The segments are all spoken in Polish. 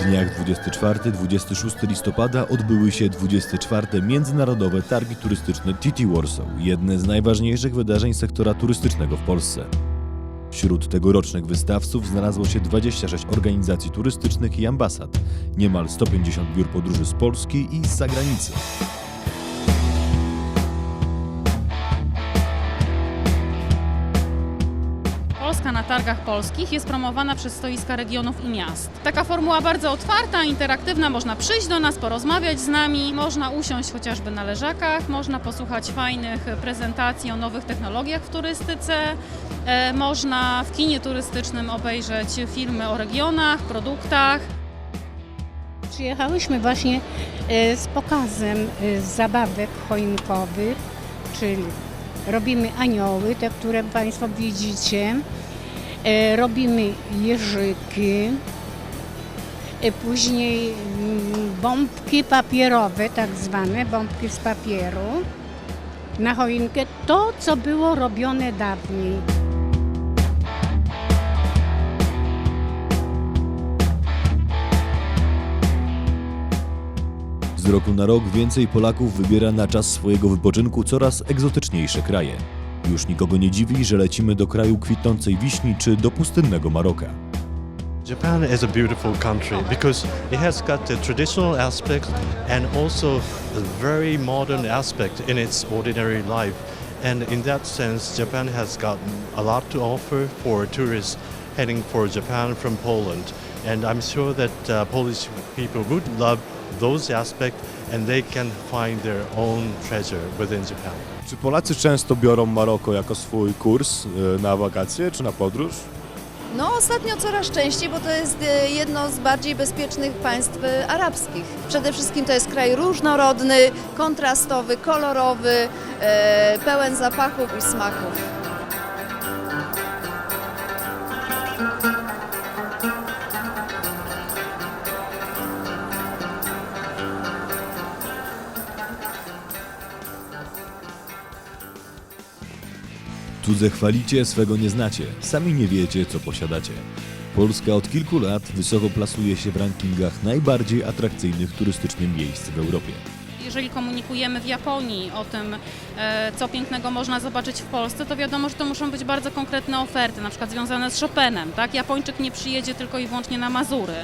24-26 listopada odbyły się 24. Międzynarodowe Targi Turystyczne TT Warsaw, jedne z najważniejszych wydarzeń sektora turystycznego w Polsce. Wśród tegorocznych wystawców znalazło się 26 organizacji turystycznych i ambasad, niemal 150 biur podróży z Polski i z zagranicy. Polska na targach polskich jest promowana przez stoiska regionów i miast. Taka formuła bardzo otwarta, interaktywna, można przyjść do nas, porozmawiać z nami, można usiąść chociażby na leżakach, można posłuchać fajnych prezentacji o nowych technologiach w turystyce, e, można w kinie turystycznym obejrzeć filmy o regionach, produktach. Przyjechałyśmy właśnie e, z pokazem e, zabawek choinkowych, czyli robimy anioły, te, które Państwo widzicie, robimy jeżyki, e, później mm, bombki papierowe, tak zwane bombki z papieru na choinkę, to co było robione dawniej. Z roku na rok więcej Polaków wybiera na czas swojego wypoczynku coraz egzotyczniejsze kraje. Już nikogo nie dziwi, że lecimy do kraju kwitnącej wiśni czy do pustynnego Maroka. Japan is a beautiful country because it has got the traditional aspect and also a very modern aspect in its ordinary life. And in that sense, Japan has got a lot to offer for tourists heading for Japan from Poland. And I'm sure that uh, Polish people would love those aspects and they can find their own treasure within Japan. Czy Polacy często biorą Maroko jako swój kurs y, na wakacje czy na podróż? No ostatnio coraz częściej, bo to jest e, jedno z bardziej bezpiecznych państw e, arabskich. Przede wszystkim to jest kraj różnorodny, kontrastowy, kolorowy, e, pełen zapachów i smaków. Cudze chwalicie, swego nie znacie, sami nie wiecie, co posiadacie. Polska od kilku lat wysoko plasuje się w rankingach najbardziej atrakcyjnych turystycznie miejsc w Europie. Jeżeli komunikujemy w Japonii o tym, e, co pięknego można zobaczyć w Polsce, to wiadomo, że to muszą być bardzo konkretne oferty, na przykład związane z Chopinem. Tak? Japończyk nie przyjedzie tylko i wyłącznie na Mazury.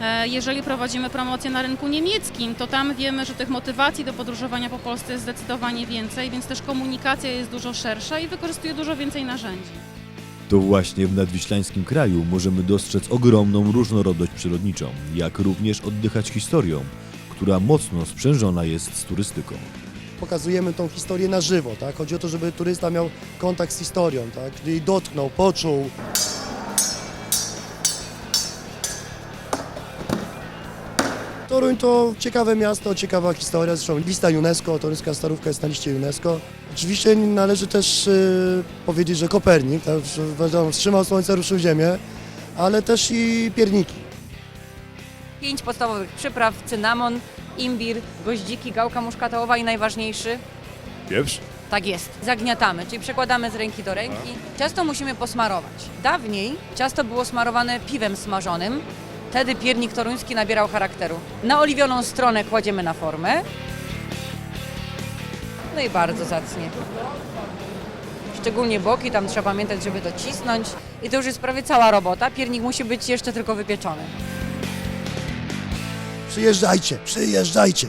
E, Jeżeli prowadzimy promocję na rynku niemieckim, to tam wiemy, że tych motywacji do podróżowania po Polsce jest zdecydowanie więcej, więc też komunikacja jest dużo szersza i wykorzystuje dużo więcej narzędzi. To właśnie w nadwiślańskim kraju możemy dostrzec ogromną różnorodność przyrodniczą, jak również oddychać historią, która mocno sprzężona jest z turystyką. pokazujemy tą historię na żywo, tak? Chodzi o to, żeby turysta miał kontakt z historią, tak? Czyli dotknął, poczuł. Toruń to ciekawe miasto, ciekawa historia, zresztą lista UNESCO, toruńska starówka jest na liście UNESCO. Oczywiście należy też y, powiedzieć, że Kopernik, tak? wiadomo, wstrzymał słońce, ruszył ziemię, ale też i pierniki. Pięć podstawowych przypraw, cynamon, imbir, goździki, gałka muszkatołowa i najważniejszy, Pieprz? tak jest, zagniatamy, czyli przekładamy z ręki do ręki. Ciasto musimy posmarować. Dawniej ciasto było smarowane piwem smażonym, wtedy piernik toruński nabierał charakteru. Naoliwioną stronę kładziemy na formę. No i bardzo zacnie. Szczególnie boki, tam trzeba pamiętać, żeby docisnąć. I to już jest prawie cała robota. Piernik musi być jeszcze tylko wypieczony. Przyjeżdżajcie, przyjeżdżajcie.